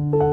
you.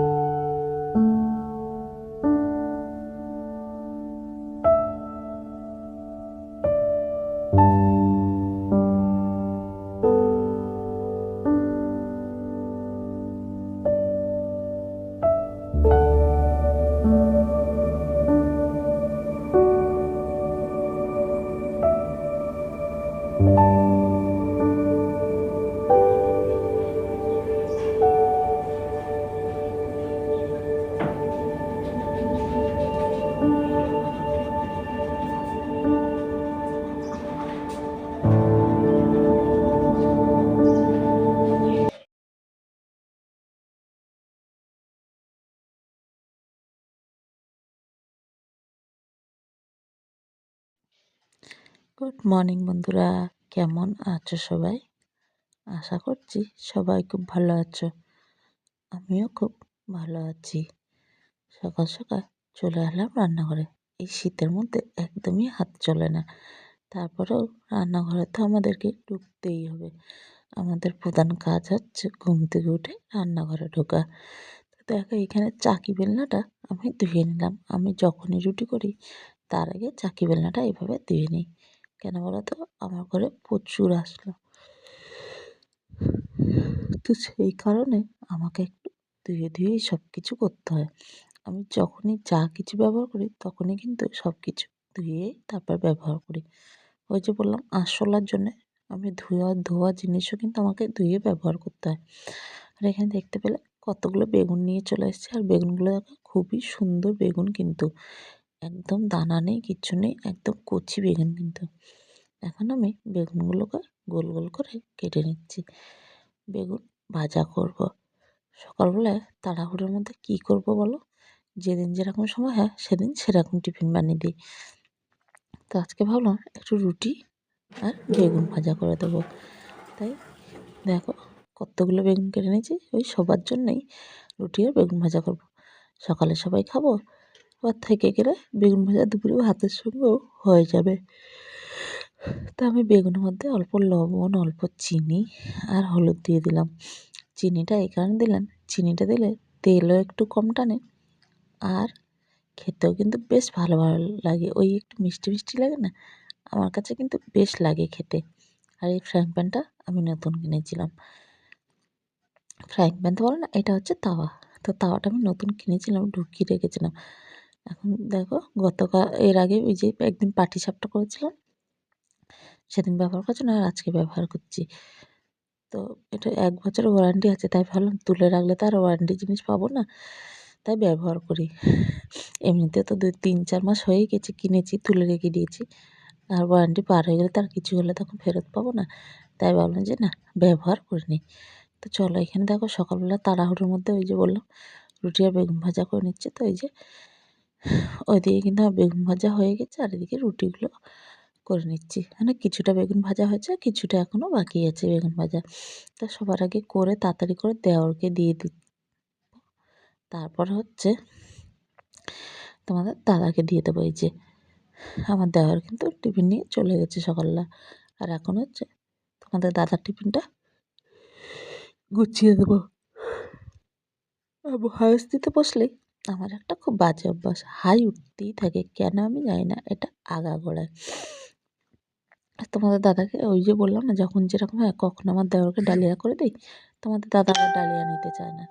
Good morning বন্ধুরা। কেমন আছো সবাই? আশা করছি সবাই খুব ভালো আছো। আমিও খুব ভালো আছি। সকাল সকাল চলে এলাম রান্নাঘরে। এই শীতের মধ্যে একদমই হাত চলে না। তারপরেও রান্নাঘরে তো আমাদেরকে ঢুকতেই হবে। আমাদের প্রধান কাজ হচ্ছে ঘুম থেকে উঠে রান্নাঘরে ঢোকা। তো দেখো, এখানে চাকি বেলনাটা আমি ধুয়ে নিলাম। আমি যখনই রুটি করি, তার আগে চাকি বেলনাটা এইভাবে ধুয়ে নিই। কেন বলো তো আমার ঘরে প্রচুর আসলো। তো সেই কারণে আমাকে একটু ধুয়ে ধুয়েই সব কিছু করতে হয়। আমি যখনই যা কিছু ব্যবহার করি, তখনই কিন্তু সব কিছু ধুয়েই তারপর ব্যবহার করি। ওই যে বললাম আরশোলার জন্যে আমি ধোয়া ধোয়া জিনিসও কিন্তু আমাকে ধুয়ে ব্যবহার করতে হয়। আর এখানে দেখতে পেলে কতগুলো বেগুন নিয়ে চলে এসেছে। আর বেগুনগুলো খুবই সুন্দর বেগুন কিন্তু। একদম দানা নেই, কিচ্ছু নেই, একদম কচি বেগুন কিন্তু। এখন আমি বেগুনগুলোকে গোল গোল করে কেটে নিচ্ছি। বেগুন ভাজা করব। সকালবেলায় তাড়াহুড়োর মধ্যে কী করব বলো? যেদিন যেরকম সময় হয়, সেদিন সেরকম টিফিন বানিয়ে দিই। তো আজকে ভাবলাম একটু রুটি আর বেগুন ভাজা করে দেবো। তাই দেখো কতগুলো বেগুন কেটে নিয়েছি, ওই সবার জন্যই রুটি আর বেগুন ভাজা করব। সকালে সবাই খাব আবার থেকে গেলে বেগুন ভাজা দুপুরে ভাতের সঙ্গেও হয়ে যাবে। তো আমি বেগুনের মধ্যে অল্প লবণ, অল্প চিনি আর হলুদ দিয়ে দিলাম। চিনিটা এই কারণে দিলাম চিনিটা দিলে তেলও একটু কম টানে আর খেতেও কিন্তু বেশ ভালো ভালো লাগে। ওই একটু মিষ্টি মিষ্টি লাগে না? আমার কাছে কিন্তু বেশ লাগে খেতে। আর এই ফ্রাইং প্যানটা আমি নতুন কিনেছিলাম। ফ্রাইং প্যান তো বলো না, এটা হচ্ছে তাওয়া। তো তাওয়াটা আমি নতুন কিনেছিলাম, ঢুকিয়ে রেখেছিলাম। এখন দেখো গতকাল, এর আগে ওই যে একদিন পাটি সাপটা করেছিলাম, সেদিন ব্যবহার করছি না, আর আজকে ব্যবহার করছি। তো এটা এক বছরের ওয়ারেন্টি আছে, তাই ভাবলাম তুলে রাখলে তো আর ওয়ারেন্টি জিনিস পাবো না, তাই ব্যবহার করি। এমনিতে তো দুই, তিন, চার মাস হয়েই গেছে, কিনেছি, তুলে রেখে দিয়েছি, আর ওয়ারেন্টি পার হয়ে গেলে তার কিছু হলে তখন ফেরত পাবো না, তাই ভাবলাম যে না, ব্যবহার করে নিই। তো চলো এখানে দেখো সকালবেলা তাড়াহুড়োর মধ্যে ওই যে বললাম, রুটি আর বেগুন ভাজা করে নিচ্ছে, তো ওই যে ওইদিকে কিন্তু বেগুন ভাজা হয়ে গেছে, আর এদিকে রুটিগুলো করে নিচ্ছি। মানে কিছুটা বেগুন ভাজা হয়েছে, কিছুটা এখনও বাকি আছে বেগুন ভাজা। তা সবার আগে করে তাড়াতাড়ি করে দেওরকে দিয়ে দিই। তারপর হচ্ছে তোমাদের দাদাকে দিয়ে দেবো, এই যে আমার দেওয়ার কিন্তু টিফিন নিয়ে চলে গেছে সকালবেলা। আর এখন হচ্ছে তোমাদের দাদার টিফিনটা গুছিয়ে দেবো। হাউস দিতে বসলেই আমার একটা খুব বাজে অভ্যাস। হাই উঠতেই থাকে, কেন আমি জানি না, এটা আগাগোড়ায় তোমাদের দাদাকে ওই যে বললাম না, যখন যেরকম হয় কখন আমার দেওরকে ডালিয়া করে দিই, তোমাদের দাদা ডালিয়া নিতে চায় না।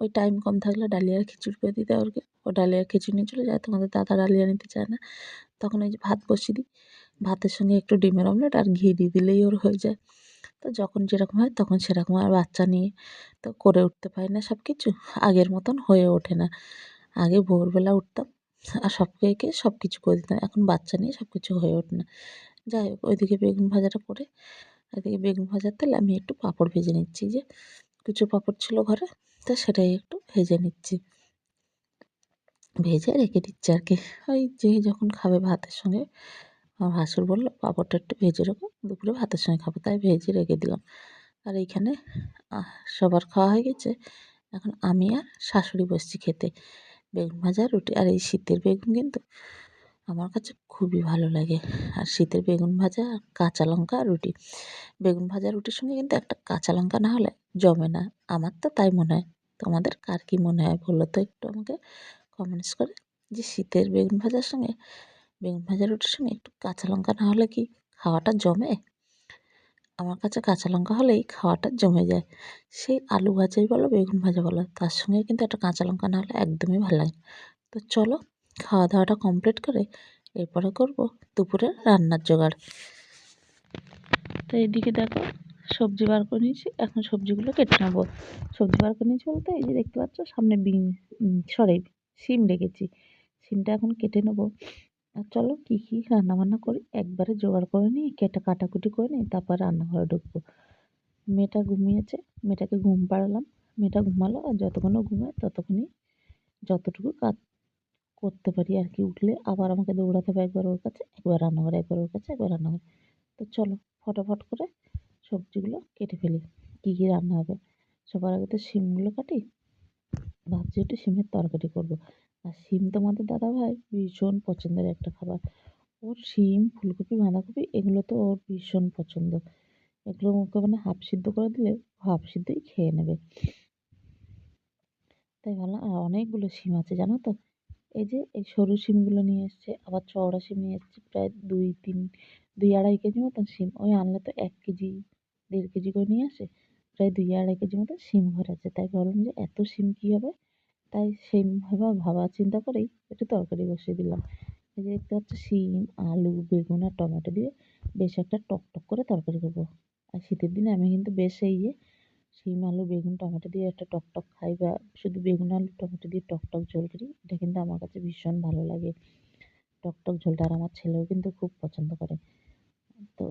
ওই টাইম কম থাকলে ডালিয়ার খিচুড়ি করে দিই দেওয়ারকে ও ডালিয়ার খিচুড়ি নিয়ে চলে যায়, তোমাদের দাদা ডালিয়া নিতে চায় না। তখন ওই যে ভাত বসিয়ে দিই, ভাতের সঙ্গে একটু ডিমের অমলেট আর ঘি দিয়ে দিলেই ওর হয়ে যায়। তো যখন যেরকম হয় তখন সেরকম আর বাচ্চা নিয়ে তো করে উঠতে পারি না সব কিছু আগের মতন হয়ে ওঠে না। আগে ভোরবেলা উঠতাম, আর সবকে সব কিছু করে দিতাম। এখন বাচ্চা নিয়ে সব কিছু হয়ে ওঠে না। যাই হোক, ওইদিকে বেগুন ভাজাটা করে এদিকে বেগুন ভাজার তেলে আমি একটু পাঁপড় ভেজে নিচ্ছি যে, কিছু পাঁপড় ছিল ঘরে, তা সেটাই একটু ভেজে নিচ্ছি। ভেজে রেখে দিচ্ছি আর কি। ওই যে যখন খাবে ভাতের সঙ্গে, আমার ভাসুর বলল, পাঁপড়টা একটু ভেজে রাখো, দুপুরে ভাতের সঙ্গে খাব। তাই ভেজে রেখে দিলাম। আর এইখানে সবার খাওয়া হয়ে গেছে। এখন আমি আর শাশুড়ি বসছি খেতে। বেগুন ভাজা, রুটি আর এই শীতের বেগুন কিন্তু আমার কাছে খুবই ভালো লাগে। আর শীতের বেগুন ভাজা, কাঁচা লঙ্কা, রুটি। বেগুন ভাজা, রুটির সঙ্গে কিন্তু একটা কাঁচা লঙ্কা না হলে জমে না। আমার তো তাই মনে হয়। তোমাদের কার কী মনে হয় বলো তো একটু আমাকে কমেন্টস করে। যে শীতের বেগুন ভাজার সঙ্গে, বেগুন ভাজা, রুটির সঙ্গে একটু কাঁচা লঙ্কা না হলে কি খাওয়াটা জমে? আমার কাছে কাঁচা লঙ্কা হলেই খাওয়াটা জমে যায়। সেই আলু ভাজাই বলো, বেগুন ভাজা বলো, তার সঙ্গে কিন্তু একটা কাঁচা লঙ্কা না হলে একদমই ভালো লাগে তো চলো খাওয়া দাওয়াটা কমপ্লিট করে এরপরে করব দুপুরের রান্নার জোগাড়। তো এইদিকে দেখো, সবজি বার করে নিয়েছি, এখন সবজিগুলো কেটে নেব। সবজি বার করে নিয়েছি বলতে এই যে দেখতে পাচ্ছ, সামনে বিন সরি সিম রেখেছি। সিমটা এখন কেটে নেব। চলো কী কী রান্নাবান্না করি? একবারে জোগাড় করে নিই, কেটে কাটাকুটি করে নিই, তারপর রান্নাঘরে ঢুকবো। মেয়েটা ঘুমিয়েছে, মেয়েটাকে ঘুম পাড়ালাম। মেয়েটা ঘুমালো আর যতক্ষণ ও ঘুমায় ততক্ষণই যতটুকু কাজ করতে পারি আর কি। উঠলে আবার আমাকে দৌড়াতে হবে একবার ওর কাছে, একবার রান্নাঘরে, একবার ওর কাছে, একবার রান্নাঘরে। তো চলো ফটাফট করে সবজিগুলো কেটে ফেলি, কী কী রান্না হবে। সবার আগে তো শিমগুলো কাটি, ভাবছি একটু শিমের তরকারি করব। আর শিম তোমাদের দাদা ভাই ভীষণ পছন্দের একটা খাবার। ওর শিম, ফুলকপি, বাঁধাকপি, এগুলো তো ওর ভীষণ পছন্দ। এগুলো ওকে মানে হাফ সিদ্ধ করে দিলে হাফ সিদ্ধই খেয়ে নেবে। তাই ভাবলাম, আর অনেকগুলো শিম আছে, জানো তো? এই যে, এই সরু শিমগুলো নিয়ে এসছে, আবার চওড়া শিম নিয়ে এসছে, প্রায় দুই, তিন, দুই আড়াই কেজি মতন শিম। ওই আনলে তো এক কেজি, দেড় কেজি করে নিয়ে আসে, প্রায় দুই আড়াই কেজি মতো শিম ঘর আছে তাই ভাবলাম যে এত শিম কী হবে? তাই সেইভাবে ভাবা চিন্তা করেই একটু তরকারি বসিয়ে দিলাম। এই যে দেখতে পাচ্ছ, শিম, আলু, বেগুন আর টমেটো দিয়ে বেশ একটা টক টক করে তরকারি করব। আর শীতের দিনে আমি কিন্তু বেশ এই যে শিম, আলু, বেগুন, টমেটো দিয়ে একটা টক টক খাই বা শুধু বেগুন, আলু, টমেটো দিয়ে টক টক ঝোল করি, এটা কিন্তু আমার কাছে ভীষণ ভালো লাগে। টক টক ঝোলটা আর আমার ছেলেও কিন্তু খুব পছন্দ করে। তো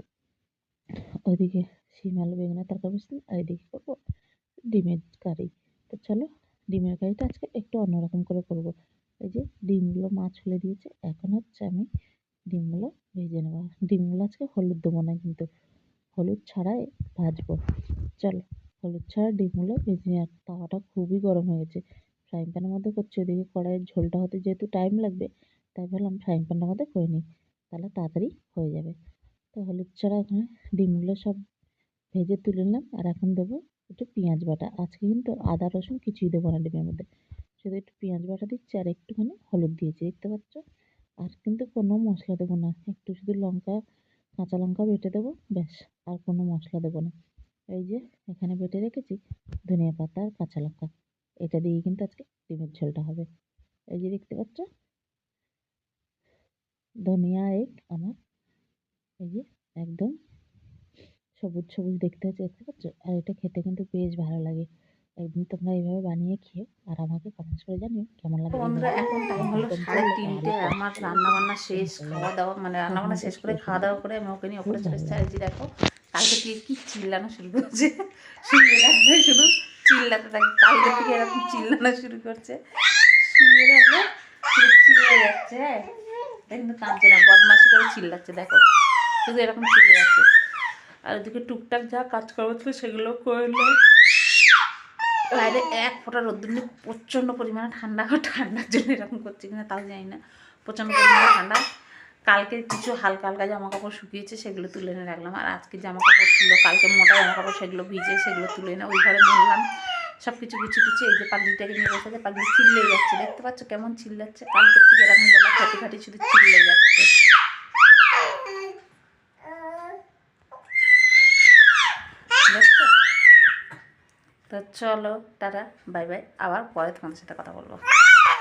ওইদিকে শিম, আলু বেগুনের তরকারি বসলাম আর করব ডিমের কারি। তো চলো ডিমের কারিটা আজকে একটু অন্যরকম করে করব। এই যে ডিমগুলো মা ছুলে দিয়েছে, এখন হচ্ছে আমি ডিমগুলো ভেজে নেব। ডিমগুলো আজকে হলুদ দেবো না কিন্তু, হলুদ ছাড়াই ভাজবো। চলো, হলুদ ছাড়া ডিমগুলো ভেজে নিয়ে তাওয়াটা খুবই গরম হয়ে গেছে। ফ্রাইং প্যানের মধ্যে করছি, ওদিকে কড়াইয়ের ঝোলটা হতে যেহেতু টাইম লাগবে, তাই ভাবলাম ফ্রাইং প্যানের মধ্যে করে নিই। তাহলে তাড়াতাড়ি হয়ে যাবে। তো হলুদ ছাড়া এখানে ডিমগুলো সব ভেজে তুলে নিলাম। আর এখন দেবো একটু পেঁয়াজ বাটা। আজকে কিন্তু আদা, রসুন কিছুই দেবো না ডিমের মধ্যে। শুধু একটু পেঁয়াজ বাটা দিচ্ছি আর একটুখানি হলুদ দিয়েছি, দেখতে পাচ্ছ? আর কিন্তু কোনো মশলা দেবো না। একটু শুধু লঙ্কা, কাঁচা লঙ্কা বেটে দেবো, ব্যাস। আর কোনো মশলা দেবো না। এই যে এখানে বেটে রেখেছি ধনিয়া পাতা আর কাঁচা লঙ্কা। এটা দিয়েই কিন্তু আজকে ডিমের ঝোলটা হবে। এই যে দেখতে পাচ্ছ? ধনিয়া এক আমার। এই যে একদম সবুজ সবুজ দেখতে হচ্ছে দেখতে পাচ্ছ? আর এটা খেতে কিন্তু বেশ ভালো লাগে। একদিন তোমরা এইভাবে বানিয়ে খেয়ে আর আমাকে কমেন্টস করে জানিও কেমন লাগে। বন্ধুরা এখন টাইম হলো সাড়ে তিনটে আমার রান্না বান্না শেষ খাওয়া দাওয়া মানে রান্না বান্না শেষ করে খাওয়া দাওয়া করে আমি ওকে নিয়ে ওপরে চলে এসেছি দেখো। কালকে থেকে কি চিল্লানো শুরু করছে? শুয়ে রাখবে শুধু চিল্লাতে থাকে। কালকে থেকে এরকম চিল্লানো শুরু করছে। শুয়ে রাখবে শুধু চিল্লে যাচ্ছে। হ্যাঁ কিন্তু কাঁদছে না বদমাশি করে চিল্লাচ্ছে দেখো। শুধু এরকম চিল্লে যাচ্ছে আর ওদিকে টুকটাক যা কাজ করার ছিল সেগুলো করল। বাইরে এক ফোঁটা রোদ্দুর নিয়ে প্রচণ্ড পরিমাণে ঠান্ডা ঠান্ডার জন্য এরকম করছে কিনা তাও জানি না। প্রচণ্ড পরিমাণে ঠান্ডা। কালকে কিছু হালকা হালকা জামা কাপড় শুকিয়েছে সেগুলো তুলে এনে রাখলাম। আর আজকে জামা কাপড় ছিল, কালকে মোটা জামা কাপড় সেগুলো ভিজে সেগুলো তুলে এনে ওই ঘরে মেললাম সব কিছু গুছি টুচি এই যে পাগলিটাকে নিয়ে বসে পাগলি চিল্লে যাচ্ছে। দেখতে পাচ্ছ কেমন চিল্লাচ্ছে? কালকের থেকে এরকম গলা খাটি খাটি শুধু চিল্লে যাচ্ছে। তো চলো টাটা বাই বাই। আবার পরে তোমাদের সাথে কথা বলব।